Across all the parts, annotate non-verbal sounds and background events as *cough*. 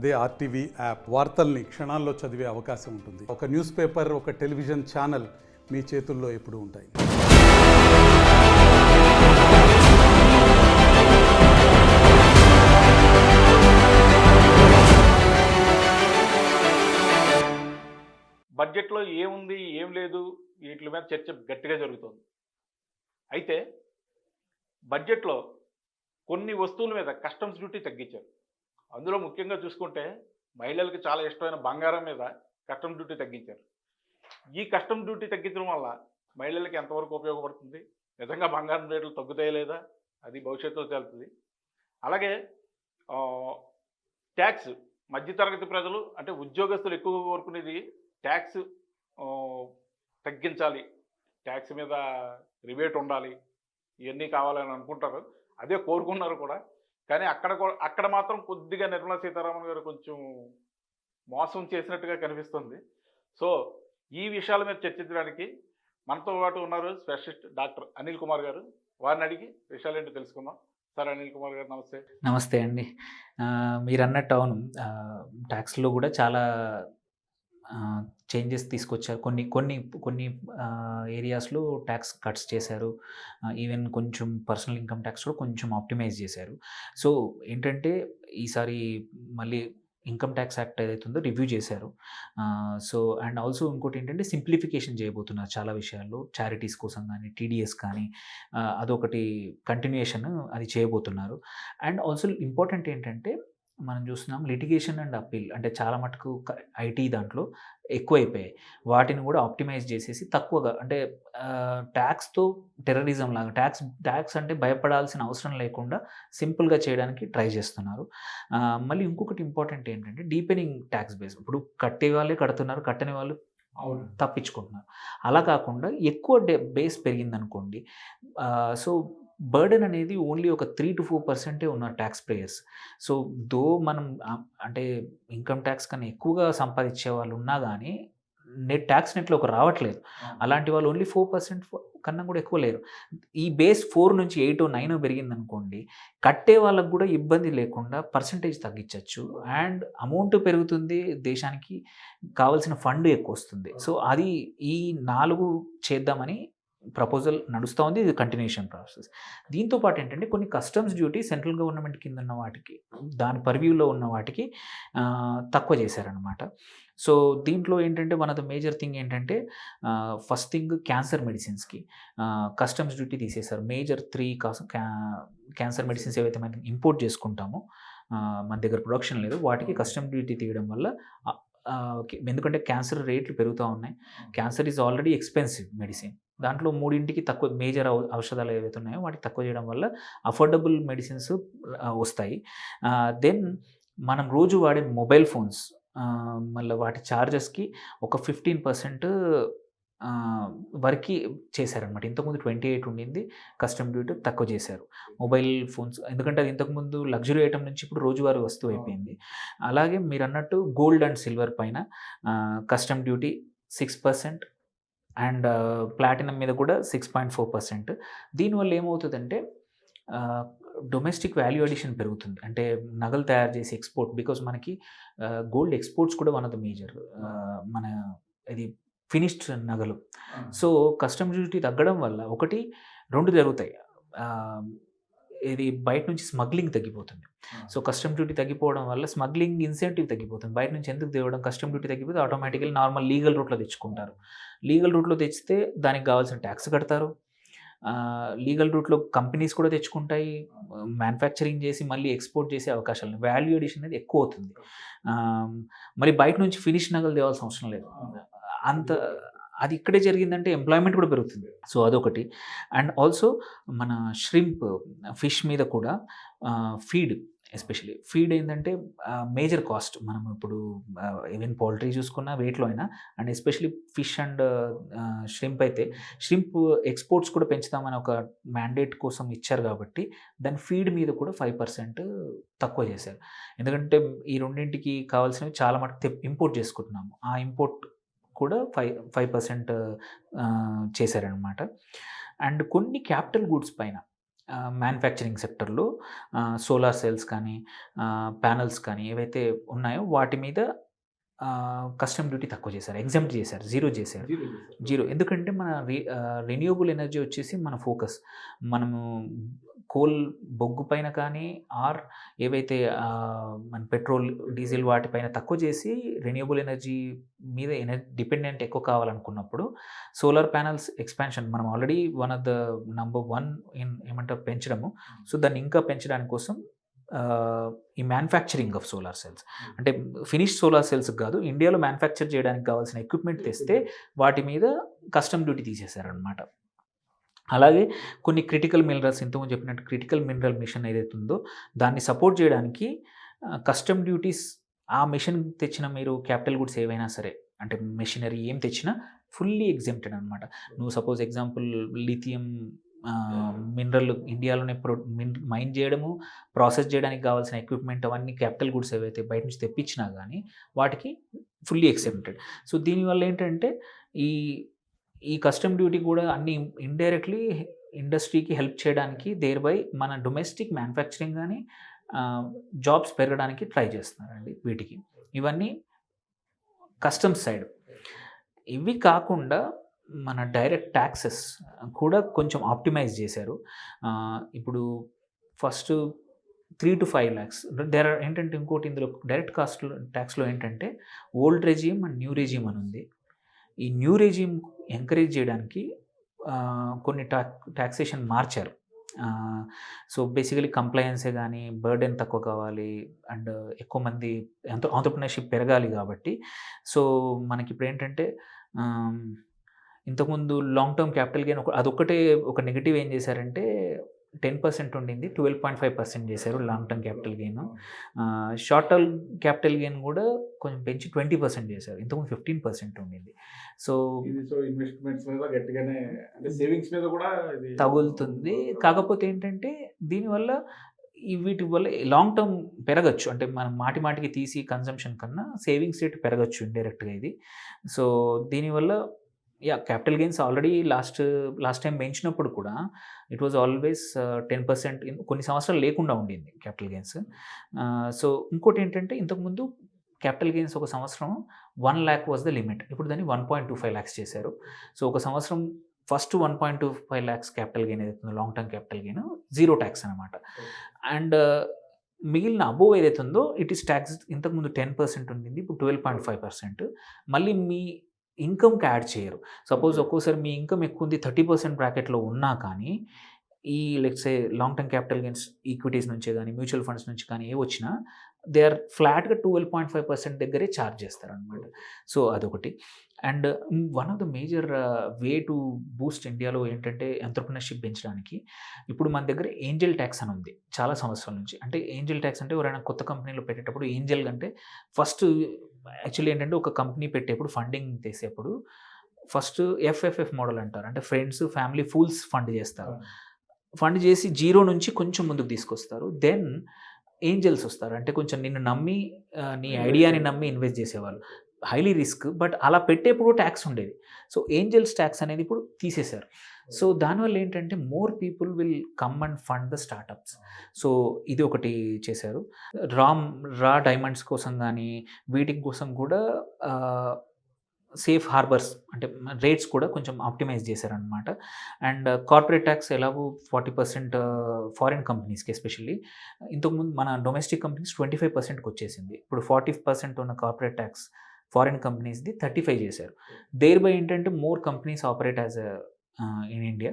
అదే RTV app వార్తల్ని క్షణాల్లో చదివే అవకాశం ఉంటుంది. ఒక న్యూస్ పేపర్ ఒక టెలివిజన్ ఛానల్ మీ చేతుల్లో ఎప్పుడు ఉంటాయి. బడ్జెట్లో ఏముంది ఏం లేదు వీటి మీద చర్చ గట్టిగా జరుగుతుంది. అయితే బడ్జెట్లో కొన్ని వస్తువుల మీద కస్టమ్స్ డ్యూటీ తగ్గించారు. అందులో ముఖ్యంగా చూసుకుంటే మహిళలకు చాలా ఇష్టమైన బంగారం మీద కస్టమ్ డ్యూటీ తగ్గించారు. ఈ కస్టమ్ డ్యూటీ తగ్గించడం వల్ల మహిళలకు ఎంతవరకు ఉపయోగపడుతుంది? నిజంగా బంగారం రేట్లు తగ్గుతాయా లేదా? అది భవిష్యత్తులో తేలుతుంది. అలాగే ట్యాక్స్ మధ్యతరగతి ప్రజలు అంటే ఉద్యోగస్తులు ఎక్కువగా కోరుకునేది ట్యాక్స్ తగ్గించాలి. ట్యాక్స్ మీద రిబేట్ ఉండాలి. ఇవన్నీ కావాలని అనుకుంటారు. అదే కోరుకున్నారు కూడా. కానీ అక్కడ అక్కడ మాత్రం కొద్దిగా నిర్మలా సీతారామన్ గారు కొంచెం మోసం చేసినట్టుగా కనిపిస్తుంది. సో ఈ విషయాల మీద చర్చించడానికి మనతో పాటు ఉన్నారు స్పెషలిస్ట్ డాక్టర్ అనిల్ కుమార్ గారు. వారిని అడిగి విషయాలు ఏంటో తెలుసుకుందాం. సార్ అనిల్ కుమార్ గారు నమస్తే. నమస్తే అండి. మీరు అన్నట్టు అవును. ట్యాక్స్లో కూడా చాలా చేంజెస్ తీసుకొచ్చారు. కొన్ని కొన్ని కొన్ని ఏరియాస్లో ట్యాక్స్ కట్స్ చేశారు. ఈవెన్ కొంచెం పర్సనల్ ఇన్కమ్ ట్యాక్స్ కూడా కొంచెం ఆప్టిమైజ్ చేశారు. సో ఏంటంటే ఈసారి మళ్ళీ ఇన్కమ్ ట్యాక్స్ యాక్ట్ ఏదైతుందో రివ్యూ చేశారు. సో అండ్ ఆల్సో ఇంకోటి ఏంటంటే సింప్లిఫికేషన్ చేయబోతున్నారు చాలా విషయాల్లో. చారిటీస్ కోసం కానీ టీడీఎస్ కానీ అదొకటి కంటిన్యూయేషన్ అది చేయబోతున్నారు. అండ్ ఆల్సో ఇంపార్టెంట్ ఏంటంటే మనం చూస్తున్నాం లిటిగేషన్ అండ్ అప్పీల్ అంటే చాలా మటుకు ఐటీ దాంట్లో ఎక్కువైపోయాయి. వాటిని కూడా ఆప్టిమైజ్ చేసేసి తక్కువగా అంటే ట్యాక్స్తో టెర్రరిజం లాగా ట్యాక్స్ ట్యాక్స్ అంటే భయపడాల్సిన అవసరం లేకుండా సింపుల్గా చేయడానికి ట్రై చేస్తున్నారు. మళ్ళీ ఇంకొకటి ఇంపార్టెంట్ ఏంటంటే డీపెనింగ్ ట్యాక్స్ బేస్. ఇప్పుడు కట్టే వాళ్ళే కడుతున్నారు కట్టని వాళ్ళు తప్పించుకుంటున్నారు. అలా కాకుండా ఎక్కువ డే బేస్ పెరిగిందనుకోండి సో బర్డెన్ అనేది ఓన్లీ ఒక త్రీ టు ఫోర్ పర్సెంటే ఉన్నారు ట్యాక్స్ పేయర్స్. సో దో మనం అంటే ఇన్కమ్ ట్యాక్స్ కన్నా ఎక్కువగా సంపాదించే వాళ్ళు ఉన్నా కానీ నెట్ ట్యాక్స్ నెట్లోకి రావట్లేదు. అలాంటి వాళ్ళు ఓన్లీ ఫోర్ పర్సెంట్ కన్నా కూడా ఎక్కువ లేరు. ఈ బేస్ ఫోర్ నుంచి ఎయిట్ నైన్ పెరిగింది అనుకోండి కట్టే వాళ్ళకు కూడా ఇబ్బంది లేకుండా పర్సంటేజ్ తగ్గించవచ్చు అండ్ అమౌంట్ పెరుగుతుంది దేశానికి కావాల్సిన ఫండ్ ఎక్కువ వస్తుంది. సో అది ఈ నాలుగు చేద్దామని ప్రపోజల్ నడుస్తూ ఉంది. ఇది కంటిన్యూషన్ ప్రాసెస్. దీంతో పాటు ఏంటంటే కొన్ని కస్టమ్స్ డ్యూటీ సెంట్రల్ గవర్నమెంట్ కింద ఉన్న వాటికి దాని పర్వ్యూలో ఉన్న వాటికి తక్కువ చేశారనమాట సో దీంట్లో ఏంటంటే one of the major thing ఏంటంటే ఫస్ట్ థింగ్ క్యాన్సర్ మెడిసిన్స్కి కస్టమ్స్ డ్యూటీ తీసేశారు. మేజర్ త్రీ క్యాన్సర్ మెడిసిన్స్ ఏవైతే మనం ఇంపోర్ట్ చేసుకుంటామో మన దగ్గర ప్రొడక్షన్ లేదు. వాటికి కస్టమ్ డ్యూటీ తీయడం వల్ల ఎందుకంటే క్యాన్సర్ రేట్లు పెరుగుతూ ఉన్నాయి. Cancer is already expensive medicine దాంట్లో మూడింటికి తక్కువ మేజర్ ఔషధాలు ఏవైతే ఉన్నాయో వాటికి తక్కువ చేయడం వల్ల అఫోర్డబుల్ మెడిసిన్స్ వస్తాయి. దెన్ మనం రోజు వాడే మొబైల్ ఫోన్స్ మళ్ళీ వాటి ఛార్జెస్కి ఒక ఫిఫ్టీన్ పర్సెంట్ వరకు చేశారనమాట ఇంతకుముందు ట్వంటీ ఎయిట్ ఉండింది కస్టమ్ డ్యూటీ తక్కువ చేశారు. మొబైల్ ఫోన్స్ ఎందుకంటే అది ఇంతకుముందు లగ్జరీ ఐటమ్ నుంచి ఇప్పుడు రోజువారీ వస్తువు అయిపోయింది. అలాగే మీరు అన్నట్టు గోల్డ్ అండ్ సిల్వర్ పైన custom duty six percent and platinum మీద కూడా సిక్స్ పాయింట్ ఫోర్ పర్సెంట్ దీనివల్ల ఏమవుతుందంటే డొమెస్టిక్ వాల్యూ అడిషన్ పెరుగుతుంది. అంటే నగలు తయారు చేసి ఎక్స్పోర్ట్ బికాజ్ మనకి గోల్డ్ ఎక్స్పోర్ట్స్ కూడా వన్ ఆఫ్ ద మేజర్ మన ఇది ఫినిష్డ్ నగలు. సో కస్టమ్ డ్యూటీ తగ్గడం వల్ల ఒకటి రెండు జరుగుతాయి. ఇది బయట నుంచి స్మగ్లింగ్ తగ్గిపోతుంది. సో కస్టమ్ డ్యూటీ తగ్గిపోవడం వల్ల స్మగ్లింగ్ ఇన్సెంటివ్ తగ్గిపోతుంది. బయట నుంచి ఎందుకు తేవడం? కస్టమ్ డ్యూటీ తగ్గిపోతే ఆటోమేటికల్ నార్మల్ లీగల్ రూట్లో తెచ్చుకుంటారు. లీగల్ రూట్లో తెచ్చితే దానికి కావాల్సిన ట్యాక్స్ కడతారు. లీగల్ రూట్లో కంపెనీస్ కూడా తెచ్చుకుంటాయి. మ్యానుఫ్యాక్చరింగ్ చేసి మళ్ళీ ఎక్స్పోర్ట్ చేసే అవకాశాలు వాల్యూ ఎడిషన్ అనేది ఎక్కువ అవుతుంది. మళ్ళీ బయట నుంచి ఫినిష్ నగలు తేవాల్సిన అవసరం లేదు. అంత అది ఇక్కడే జరిగిందంటే ఎంప్లాయ్మెంట్ కూడా పెరుగుతుంది. సో అదొకటి. అండ్ ఆల్సో మన ష్రింప్ ఫిష్ మీద కూడా ఫీడ్ ఎస్పెషలీ ఫీడ్ ఏంటంటే మేజర్ కాస్ట్ మనం ఇప్పుడు ఈవెన్ పౌల్ట్రీ చూసుకున్న వెయిట్లో అయినా and especially fish and shrimp అయితే ష్రింప్ ఎక్స్పోర్ట్స్ కూడా పెంచుతామని ఒక మ్యాండేట్ కోసం ఇచ్చారు కాబట్టి దాని ఫీడ్ మీద కూడా ఫైవ్ పర్సెంట్ తక్కువ చేశారు. ఎందుకంటే ఈ రెండింటికి కావాల్సినవి చాలా మటుకు ఇంపోర్ట్ చేసుకుంటున్నాము. ఆ ఇంపోర్ట్ కూడా ఫైవ్ ఫైవ్ పర్సెంట్ చేశారనమాట అండ్ కొన్ని క్యాపిటల్ గూడ్స్ పైన మ్యానుఫ్యాక్చరింగ్ సెక్టర్లో సోలార్ సెల్స్ కానీ ప్యానల్స్ కానీ ఏవైతే ఉన్నాయో వాటి మీద కస్టమ్ డ్యూటీ తక్కువ చేశారు. ఎగ్జామ్ట్ చేశారు. జీరో చేశారు. జీరో ఎందుకంటే మన రి రెన్యూబుల్ ఎనర్జీ వచ్చేసి మన ఫోకస్. మనము కోల్ బొగ్గు పైన కానీ ఆర్ ఏవైతే మన పెట్రోల్ డీజిల్ వాటిపైన తక్కువ చేసి రెన్యూబుల్ ఎనర్జీ మీద ఎనర్జీ డిపెండెంట్ ఎక్కువ కావాలనుకున్నప్పుడు సోలార్ ప్యానల్స్ ఎక్స్పాన్షన్ మనం already one of the number one in ఏమంటారు పెంచడము. సో దాన్ని ఇంకా పెంచడానికి కోసం ఈ మ్యానుఫ్యాక్చరింగ్ ఆఫ్ సోలార్ సెల్స్. అంటే ఫినిష్ సోలార్ సెల్స్ కాదు ఇండియాలో మ్యానుఫ్యాక్చర్ చేయడానికి కావాల్సిన ఎక్విప్మెంట్ తెస్తే వాటి మీద కస్టమ్ డ్యూటీ తీసేశారనమాట అలాగే కొన్ని క్రిటికల్ మినరల్స్ ఇంతకుముందు చెప్పినట్టు క్రిటికల్ మినరల్ మిషన్ ఏదైతే ఉందో దాన్ని సపోర్ట్ చేయడానికి కస్టమ్ డ్యూటీస్ ఆ మిషన్ తెచ్చిన మీరు క్యాపిటల్ గుడ్స్ ఏవైనా సరే అంటే మెషినరీ ఏం తెచ్చినా ఫుల్లీ ఎగ్జామ్టెడ్ అనమాట నువ్వు సపోజ్ ఎగ్జాంపుల్ లిథియం మినరల్ ఇండియాలోనే ప్రొ మైన్ చేయడము ప్రాసెస్ చేయడానికి కావాల్సిన ఎక్విప్మెంట్ అవన్నీ క్యాపిటల్ గుడ్స్ ఏవైతే బయట నుంచి తెప్పించినా కానీ వాటికి ఫుల్లీ ఎక్సెప్టెడ్ సో దీనివల్ల ఏంటంటే ఈ ఈ కస్టమ్ డ్యూటీ కూడా అన్ని ఇండైరెక్ట్లీ ఇండస్ట్రీకి హెల్ప్ చేయడానికి దేర్ బై మన డొమెస్టిక్ మ్యానుఫ్యాక్చరింగ్ కానీ జాబ్స్ పెరగడానికి ట్రై చేస్తున్నారండి వీటికి. ఇవన్నీ కస్టమ్స్ సైడ్ ఇవి కాకుండా మన డైరెక్ట్ ట్యాక్సెస్ కూడా కొంచెం ఆప్టిమైజ్ చేశారు. ఇప్పుడు first three to five lakhs there are ఏంటంటే ఇంకోటి ఇందులో డైరెక్ట్ కాస్ట్ ట్యాక్స్లో ఏంటంటే old regime and new regime అని ఉంది. ఈ న్యూ రెజీమ్ ఎంకరేజ్ చేయడానికి కొన్ని టా ట్యాక్సేషన్ మార్చారు. సో బేసికలీ కంప్లయన్సే కానీ బర్డెన్ తక్కువ కావాలి అండ్ ఎక్కువ మంది ఎంతో ఆంటర్ప్రినర్షిప్ పెరగాలి కాబట్టి. సో మనకి ఇప్పుడు ఏంటంటే ఇంతకుముందు లాంగ్ టర్మ్ క్యాపిటల్ గెయిన్ ఒక అదొక్కటే ఒక నెగిటివ్ ఏం చేశారంటే టెన్ పర్సెంట్ ఉండింది ట్వెల్వ్ పాయింట్ ఫైవ్ పర్సెంట్ చేశారు long term capital gain short term capital gain కూడా కొంచెం పెంచి ట్వంటీ పర్సెంట్ చేశారు. ఇంతకుముందు ఫిఫ్టీన్ పర్సెంట్ ఉండింది. సో ఇన్వెస్ట్మెంట్స్ మీద గట్టిగానే అంటే సేవింగ్స్ మీద కూడా తగులుతుంది. కాకపోతే ఏంటంటే దీనివల్ల వీటి వల్ల లాంగ్ టర్మ్ పెరగచ్చు. అంటే మనం మాటి మాటికి తీసి కన్సంప్షన్ కన్నా సేవింగ్స్ రేట్ పెరగచ్చు ఇండైరెక్ట్గా ఇది. సో దీనివల్ల yeah capital gains already last last time పెంచినప్పుడు కూడా it was always ten percent కొన్ని సంవత్సరాలు లేకుండా ఉండింది క్యాపిటల్ గెయిన్స్ సో ఇంకోటి ఏంటంటే ఇంతకుముందు క్యాపిటల్ గెయిన్స్ ఒక సంవత్సరం one lakh was the limit ఇప్పుడు దాన్ని one point two five lakhs చేశారు సో ఒక సంవత్సరం first one point two five lakhs capital gain ఏదైతుందో long term capital gain zero tax అనమాట అండ్ మిగిలిన అబోవ్ ఏదైతే ఉందో ఇట్ ఈస్ ట్యాక్స్ ఇంతకుముందు టెన్ పర్సెంట్ ఉండింది ఇప్పుడు ట్వెల్వ్ పాయింట్ ఫైవ్ పర్సెంట్ మళ్ళీ మీ ఇన్కమ్కి యాడ్ చేయరు. సపోజ్ ఒక్కోసారి మీ ఇన్కమ్ ఎక్కువ ఉంది థర్టీ పర్సెంట్ బ్రాకెట్లో ఉన్నా కానీ ఈ let's long term capital gains equities నుంచే కానీ మ్యూచువల్ ఫండ్స్ నుంచి కానీ ఏ వచ్చినా దే ఆర్ ఫ్లాట్గా ట్వెల్వ్ పాయింట్ ఫైవ్ పర్సెంట్ దగ్గరే ఛార్జ్ చేస్తారనమాట సో అదొకటి. And one of the major way to boost ఇండియాలో ఏంటంటే ఎంటర్ప్రినర్షిప్ పెంచడానికి ఇప్పుడు మన దగ్గర ఏంజల్ ట్యాక్స్ అని ఉంది చాలా సంవత్సరాల నుంచి. అంటే ఏంజల్ ట్యాక్స్ అంటే ఎవరైనా కొత్త కంపెనీలో పెట్టేటప్పుడు ఏంజల్ అంటే ఫస్ట్ యాక్చువల్లీ ఏంటంటే ఒక కంపెనీ పెట్టేప్పుడు ఫండింగ్ చేసేప్పుడు ఫస్ట్ ఎఫ్ఎఫ్ఎఫ్ మోడల్ అంటారు. అంటే ఫ్రెండ్స్ ఫ్యామిలీ ఫూల్స్ ఫండ్ చేస్తారు. ఫండ్ చేసి జీరో నుంచి కొంచెం ముందుకు తీసుకొస్తారు. దెన్ ఏంజల్స్ వస్తారు. అంటే కొంచెం నిన్ను నమ్మి నీ ఐడియాని నమ్మి ఇన్వెస్ట్ చేసేవాళ్ళు. హైలీ రిస్క్ బట్ అలా పెట్టేప్పుడు ట్యాక్స్ ఉండేది. సో ఏంజల్స్ ట్యాక్స్ అనేది ఇప్పుడు తీసేశారు. సో దానివల్ల ఏంటంటే more people will come and fund the startups. So ఇది ఒకటి చేశారు. రా రా డైమండ్స్ కోసం కానీ వీటి కోసం కూడా సేఫ్ హార్బర్స్ అంటే రేట్స్ కూడా కొంచెం ఆప్టిమైజ్ చేశారనమాట అండ్ కార్పొరేట్ ట్యాక్స్ ఎలాగో ఫార్టీ పర్సెంట్ ఫారిన్ కంపెనీస్కి ఎస్పెషల్లీ ఇంతకుముందు మన డొమెస్టిక్ కంపెనీస్ ట్వంటీ ఫైవ్ పర్సెంట్కి వచ్చేసింది. ఇప్పుడు ఫార్టీ పర్సెంట్ ఉన్న కార్పొరేట్ ట్యాక్స్ ఫారిన్ కంపెనీస్ది థర్టీ ఫైవ్ చేశారు. దేర్ బై ఏంటంటే more companies operate as in India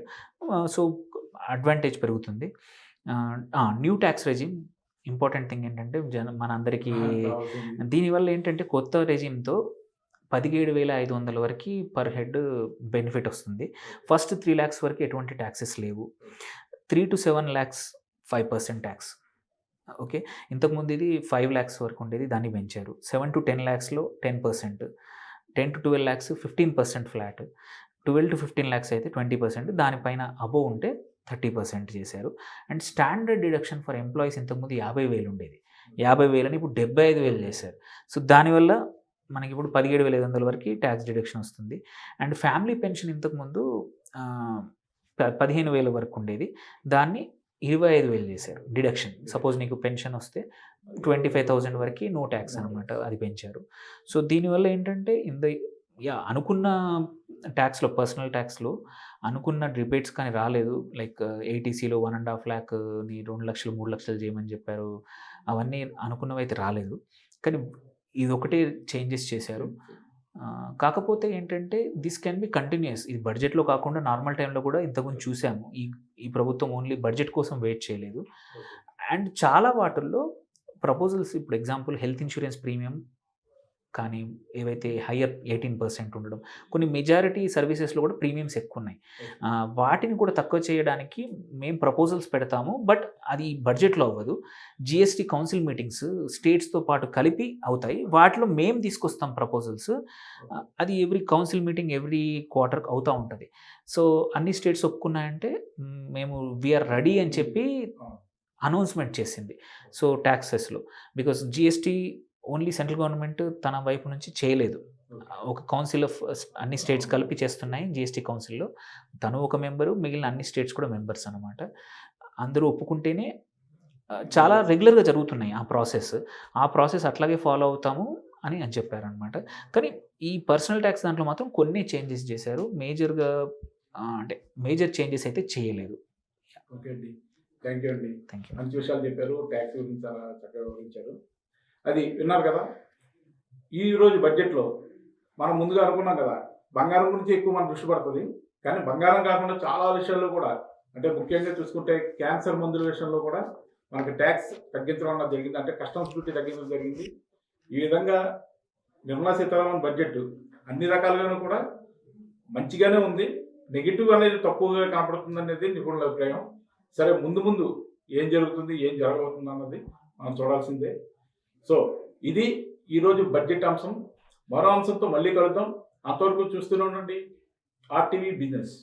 so advantage పెరుగుతుంది. New tax regime important thing ఏంటంటే జన మన అందరికీ *laughs* దీనివల్ల ఏంటంటే కొత్త రెజిమ్తో పదిహేడు వేల ఐదు వందల వరకు పర్ హెడ్ బెనిఫిట్ వస్తుంది. ఫస్ట్ త్రీ ల్యాక్స్ వరకు ఎటువంటి ట్యాక్సెస్ లేవు. Three to seven lakhs five percent tax okay? ఇంతకుముందు ఇది ఫైవ్ ల్యాక్స్ వరకు ఉండేది దాన్ని పెంచారు. Seven to ten ల్యాక్స్లో ten percent. Ten to twelve lakhs fifteen percent flat. Twelve to fifteen lakhs అయితే ట్వంటీ పర్సెంట్. దానిపైన అబోవ్ ఉంటే థర్టీ పర్సెంట్ చేశారు. And standard deduction for employees ఇంతకుముందు యాభై వేలు ఉండేది. యాభై వేలని ఇప్పుడు డెబ్బై ఐదు వేలు చేశారు. సో దానివల్ల మనకి ఇప్పుడు పదిహేడు వేల ఐదు వందల వరకు ట్యాక్స్ డిడక్షన్ వస్తుంది. అండ్ ఫ్యామిలీ పెన్షన్ ఇంతకుముందు పదిహేను వేల వరకు ఉండేది. దాన్ని ఇరవై ఐదు వేలు చేశారు డిడక్షన్ సపోజ్ నీకు పెన్షన్ వస్తే ట్వంటీ ఫైవ్ థౌజండ్ వరకు నో ట్యాక్స్ అనమాట అది పెంచారు. సో దీనివల్ల ఏంటంటే ఇంద యా అనుకున్న ట్యాక్స్లో పర్సనల్ ట్యాక్స్లో అనుకున్న రిబేట్స్ కానీ రాలేదు. లైక్ ఏటీసీలో వన్ అండ్ హాఫ్ ల్యాక్ని రెండు లక్షలు మూడు లక్షలు చేయమని చెప్పారు. అవన్నీ అనుకున్నవి అయితే రాలేదు. కానీ ఇది ఒకటే చేంజెస్ చేశారు. కాకపోతే ఏంటంటే దిస్ కెన్ బి కంటిన్యూస్ ఇది బడ్జెట్లో కాకుండా నార్మల్ టైంలో కూడా ఇంతకుముందు చూసాము. ఈ ఈ ప్రభుత్వం ఓన్లీ బడ్జెట్ కోసం వెయిట్ చేయలేదు. అండ్ చాలా వాటిల్లో ప్రపోజల్స్ ఇప్పుడు ఎగ్జాంపుల్ హెల్త్ ఇన్సూరెన్స్ ప్రీమియం కానీ ఏవైతే హయ్యర్ ఎయిటీన్ పర్సెంట్ ఉండడం కొన్ని మెజారిటీ సర్వీసెస్లో కూడా ప్రీమియమ్స్ ఎక్కువ ఉన్నాయి వాటిని కూడా తక్కువ చేయడానికి మేము ప్రపోజల్స్ పెడతాము బట్ అది బడ్జెట్లో అవ్వదు. జిఎస్టీ కౌన్సిల్ మీటింగ్స్ స్టేట్స్తో పాటు కలిపి అవుతాయి. వాటిలో మేము తీసుకొస్తాం ప్రపోజల్స్. అది every council meeting every quarter అవుతూ ఉంటుంది. సో అన్ని స్టేట్స్ ఒప్పుకున్నాయంటే మేము వీఆర్ రెడీ అని చెప్పి అనౌన్స్మెంట్ చేసింది. So ట్యాక్సెస్లో because GST only central government తన వైపు నుంచి చేయలేదు. ఒక కౌన్సిల్ ఆఫ్ అన్ని స్టేట్స్ కలిపి చేస్తున్నాయి జిఎస్టీ కౌన్సిల్లో. తను ఒక మెంబరు మిగిలిన అన్ని స్టేట్స్ కూడా మెంబర్స్ అనమాట అందరూ ఒప్పుకుంటేనే చాలా రెగ్యులర్గా జరుగుతున్నాయి ఆ ప్రాసెస్. ఆ ప్రాసెస్ అట్లాగే ఫాలో అవుతాము అని అని చెప్పారనమాట కానీ ఈ పర్సనల్ ట్యాక్స్ దాంట్లో మాత్రం కొన్ని చేంజెస్ చేశారు. మేజర్గా అంటే మేజర్ చేంజెస్ అయితే చేయలేదు. ఓకే అండి. థ్యాంక్ యూ అండి. థ్యాంక్ యూ మంచి విషయాలు చెప్పారు. ట్యాక్స్ గురించి చాలా చక్కగా వివరించారు. అది విన్నారు కదా? ఈరోజు బడ్జెట్లో మనం ముందుగా అనుకున్నాం కదా బంగారం గురించి ఎక్కువ మనం దృష్టి పడుతుంది. కానీ బంగారం కాకుండా చాలా విషయాల్లో కూడా అంటే ముఖ్యంగా చూసుకుంటే క్యాన్సర్ మందుల విషయంలో కూడా మనకి ట్యాక్స్ తగ్గించడం అన్నది జరిగింది. అంటే కస్టమ్స్ డ్యూటీ తగ్గించడం జరిగింది. ఈ విధంగా నిర్మలా సీతారామన్ బడ్జెట్ అన్ని రకాలుగానూ కూడా మంచిగానే ఉంది. నెగిటివ్ అనేది తక్కువగా కనపడుతుంది అనేది నిపుణుల అభిప్రాయం. సరే ముందు ముందు ఏం జరుగుతుంది ఏం జరగబోతుంది అన్నది మనం చూడాల్సిందే. సో ఇది ఈరోజు బడ్జెట్ అంశం. మరో అంశంతో మళ్ళీ కలుద్దాం. అంతవరకు చూస్తూనే ఉండండి. ఆర్టీవీ బిజినెస్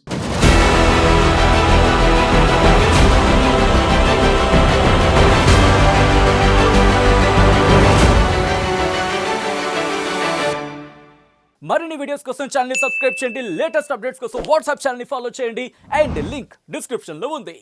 మరిన్ని వీడియోస్ కోసం ఛానల్ సబ్స్క్రైబ్ చేయండి. లేటెస్ట్ అప్డేట్స్ కోసం వాట్సాప్ ఛానల్ ఫాలో చేయండి. అండ్ లింక్ డిస్క్రిప్షన్లో ఉంది.